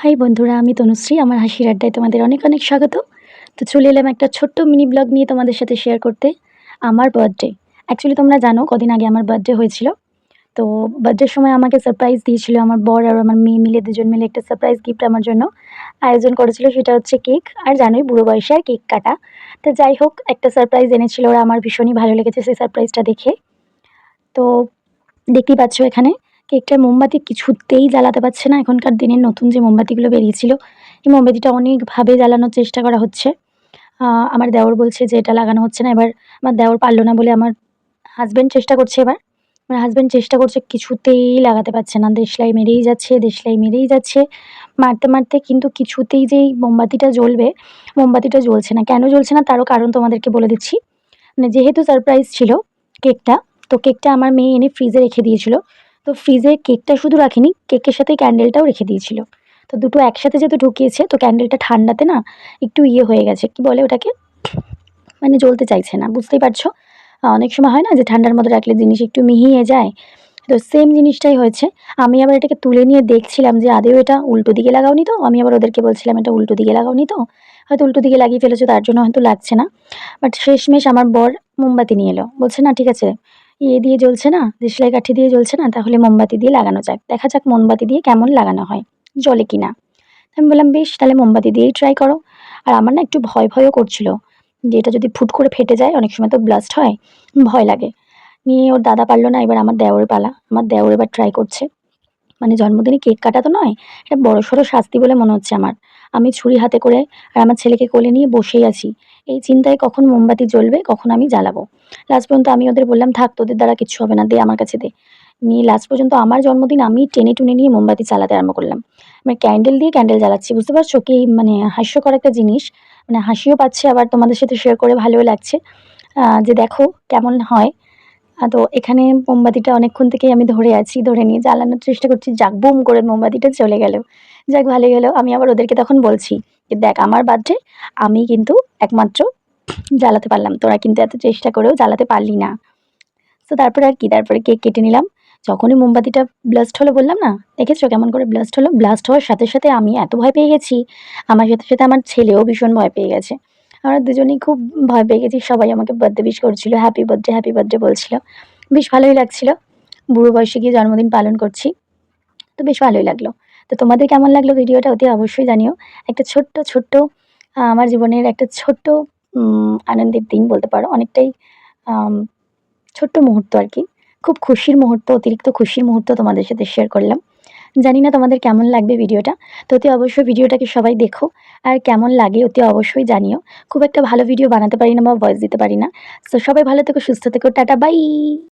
High বন্ধুরা, আমি তনুশ্রী, আমার হাসির আড্ডায় তোমাদের অনেক অনেক স্বাগত। তো চলে এলাম একটা ছোট্ট মিনি ব্লগ নিয়ে তোমাদের সাথে শেয়ার করতে, আমার বার্থডে অ্যাকচুয়ালি তোমরা জানো কদিন আগে আমার বার্থডে হয়েছিল। তো বার্থডের সময় আমাকে সারপ্রাইজ দিয়েছিল আমার বর আর আমার মেয়ে মিলে, দুজন মিলে একটা সারপ্রাইজ গিফট আমার জন্য আয়োজন করেছিল, সেটা হচ্ছে কেক আর জানোই বুড়ো বয়সে আর কেক কাটা। তো যাই হোক, একটা সারপ্রাইজ এনেছিল ওরা, আমার ভীষণই ভালো লেগেছে সেই সারপ্রাইজটা দেখে। তো দেখতেই পাচ্ছ এখানে কেকটার মোমবাতি কিছুতেই জ্বালাতে পারছে না। এখনকার দিনের নতুন যে মোমবাতিগুলো বেরিয়েছিল, এই মোমবাতিটা অনেকভাবে জ্বালানোর চেষ্টা করা হচ্ছে। আমার দেওর বলছে যে এটা লাগানো হচ্ছে না। এবার আমার দেওর পারল না বলে আমার হাজব্যান্ড চেষ্টা করছে এবার। আমার হাজব্যান্ড চেষ্টা করছে কিছুতেই লাগাতে পারছে না। দেশলাই মেরেই যাচ্ছে, দেশলাই মেরেই যাচ্ছে। মারতে মারতে কিন্তু কিছুতেই যেই মোমবাতিটা জ্বলবে, মোমবাতিটা জ্বলছে না। কেন জ্বলছে না তারও কারণ তোমাদেরকে বলে দিচ্ছি। মানে যেহেতু সারপ্রাইজ ছিল কেকটা, তো কেকটা আমার মেয়ে এনে ফ্রিজে রেখে দিয়েছিল। তো ফ্রিজে কেকটা শুধু রাখিনি কেকের সাথে ক্যান্ডেলটাও রেখে দিয়েছিল। তো দুটো একসাথে যেহেতু ঢুকিয়েছে, তো ক্যান্ডেলটা ঠান্ডাতে না একটু ইয়ে হয়ে গেছে। কি বলে ওটাকে? মানে জ্বলতে চাইছে না, বুঝতেই পারছ? অনেক সময় হয় না যে ঠান্ডার মধ্যে রাখলে জিনিস একটু মিহিয়ে যায়। তো সেম জিনিসটাই হয়েছে। আমি আবার এটাকে তুলে নিয়ে দেখছিলাম যে আদেও এটা উল্টো দিকে লাগাওনি তো, আমি আবার ওদেরকে বলছিলাম এটা উল্টো দিকে লাগাওনি তো, হয়তো উল্টো দিকে লাগিয়ে ফেলেছো, তার জন্য হয়তো লাগছে না। বাট শেষমেশ আমার বর মোমবাতি নিয়ে এলো, বলছে, না, ঠিক আছে ইয়ে দিয়ে জ্বলছে না, দেশলাই কাঠি দিয়ে জ্বলছে না, তাহলে মোমবাতি দিয়ে লাগানো যাক। দেখা যাক মোমবাতি দিয়ে কেমন লাগানো হয় জলে কি না আমি বললাম, বেশ, তাহলে মোমবাতি দিয়েই ট্রাই করো। আর আমার না একটু ভয় ভয়ও করছিল যে এটা যদি ফুট করে ফেটে যায়, অনেক সময় তো ব্লাস্ট হয়, ভয় লাগে। নিয়ে ওর দাদা পারল না, এবার আমার দেওরের পালা। আমার দেওর এবার ট্রাই করছে। মানে জন্মদিনে কেক কাটা তো নয়, এটা বড় সড়ো শাস্তি বলে মনে হচ্ছে আমার। আমি ছুরি হাতে করে আর আমার ছেলেকে কোলে নিয়ে বসেই আছি। এই চিন্তায় কখন মোমবাতি জ্বলবে, কখন আমি জ্বালাবো। লাস্ট পর্যন্ত আমি ওদের বললাম, থাক, তোদের দ্বারা কিছু হবে না, দে আমার কাছে দে। নিয়ে লাস্ট পর্যন্ত আমার জন্মদিন আমি টেনে টুনে নিয়ে মোমবাতি চালাতে আরম্ভ করলাম। মানে ক্যান্ডেল দিয়ে ক্যান্ডেল জ্বালাচ্ছি, বুঝতে পারছ কি? মানে হাস্যকর একটা জিনিস। মানে হাসিও পাচ্ছে, আবার তোমাদের সাথে শেয়ার করে ভালোও লাগছে। যে দেখো কেমন হয়। তো এখানে মোমবাতিটা অনেকক্ষণ থেকেই আমি ধরে আছি, ধরে নিয়ে জ্বালানোর চেষ্টা করছি। যাক, বুম করে মোমবাতিটা চলে গেল। যাক ভালো গেল আমি আবার ওদেরকে তখন বলছি যে, দেখ, আমার বার্থডে আমি কিন্তু একমাত্র জ্বালাতে পারলাম। তোরা কিন্তু এত চেষ্টা করেও জ্বালাতে পারলি না। তো তারপরে আর কি, তারপরে কেক কেটে নিলাম। যখনই মোমবাতিটা ব্লাস্ট হলো বললাম না? দেখেছ কেমন করে ব্লাস্ট হলো? ব্লাস্ট হওয়ার সাথে সাথে আমি এত ভয় পেয়ে গেছি। আমার সাথে সাথে আমার ছেলেও ভীষণ ভয় পেয়ে গেছে। আমরা দুজনেই খুব ভয় পেয়ে গেছি। সবাই আমাকে বার্থডে উইশ করছিল। হ্যাপি বার্থডে হ্যাপি বার্থডে বলছিল। বেশ ভালোই লাগছিল। বুড়ো বয়সে গিয়ে জন্মদিন পালন করছি। তো বেশ ভালোই লাগল। তো তোমাদের কেমন লাগল ভিডিওটা অতি অবশ্যই জানিও। একটা ছোট্ট ছোট্ট আমার জীবনের একটা ছোট্ট আনন্দের দিন বলতে পারো। অনেকটাই ছোট্ট মুহূর্ত আর কি। খুব খুশির মুহূর্ত, অতিরিক্ত খুশির মুহূর্ত তোমাদের সাথে শেয়ার করলাম। জানি না তোমাদের কেমন লাগবে ভিডিওটা। তো অতি অবশ্যই ভিডিওটাকে সবাই দেখো। আর কেমন লাগে অতি অবশ্যই জানিও। খুব একটা ভালো ভিডিও বানাতে পারি না বা ভয়েস দিতে পারি না। তো সবাই ভালো থেকো, সুস্থ থেকো, টাটা বাই